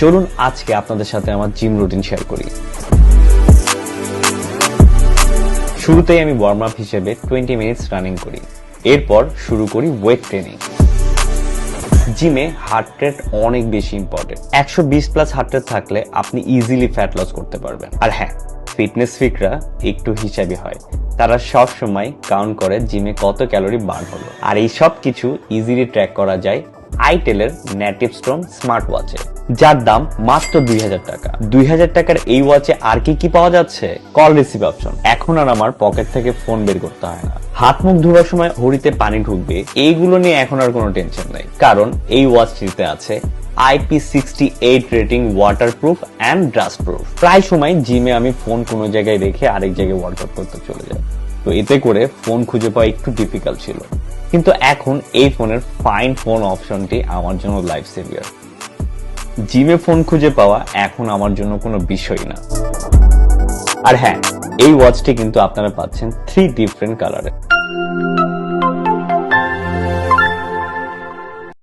চলুন আজকে আপনাদের সাথে আমার জিম রুটিন শেয়ার করি। শুরুতেই আমি ওয়ার্ম আপ হিসেবে টোয়েন্টি মিনিটস রানিং করি। এরপর শুরু করি ওয়েট ট্রেনিং জিমে হার্ট রেট অনেক বেশি ইম্পর্টেন্ট একশো বিশ প্লাস হার্ট রেট থাকলে আপনি ইজিলি ফ্যাট লস করতে পারবেন। আর হ্যাঁ ফিটনেস ফিকরা একটু হিসাবই হয়। তারা সব সময় কাউন্ট করে জিমে কত ক্যালোরি বার্ন হলো। আর এই সব কিছু ইজিলি ট্র্যাক করা যায় আইটেলের নেটিভ স্টোন স্মার্ট ওয়াচে যার দাম মাত্র দুই হাজার টাকা। দুই হাজার টাকার এই ওয়াচে আর কি কি পাওয়া যাচ্ছে? কল রিসিভ অপশন এখন আর আমার পকেট থেকে ফোন বের করতে হয় না। হাত মুখ ধোয়ার সময় হরিতে পানি ঢুকবে, এইগুলো নিয়ে এখন আর কোনো টেনশন নাই। কারণ এই ওয়াচটিতে আছে IP sixty eight rating waterproof and dustproof প্রায় সময় জিমে আমি ফোন কোনো জায়গায় রেখে আরেক জায়গায় ওয়ার্কআউট করতে চলে যাই। তো এতে করে ফোন খুঁজে পাওয়া একটু ডিফিকাল্ট ছিল। কিন্তু এখন এই ফোনের ফাইন ফোন অপশনটি আমার জন্য লাইফ সেভিয়ার জিমে ফোন খুঁজে পাওয়া এখন আমার জন্য কোনো বিষয় না। আর হ্যাঁ এই ওয়াচটি কিন্তু আপনারা পাচ্ছেন থ্রি ডিফারেন্ট কালারে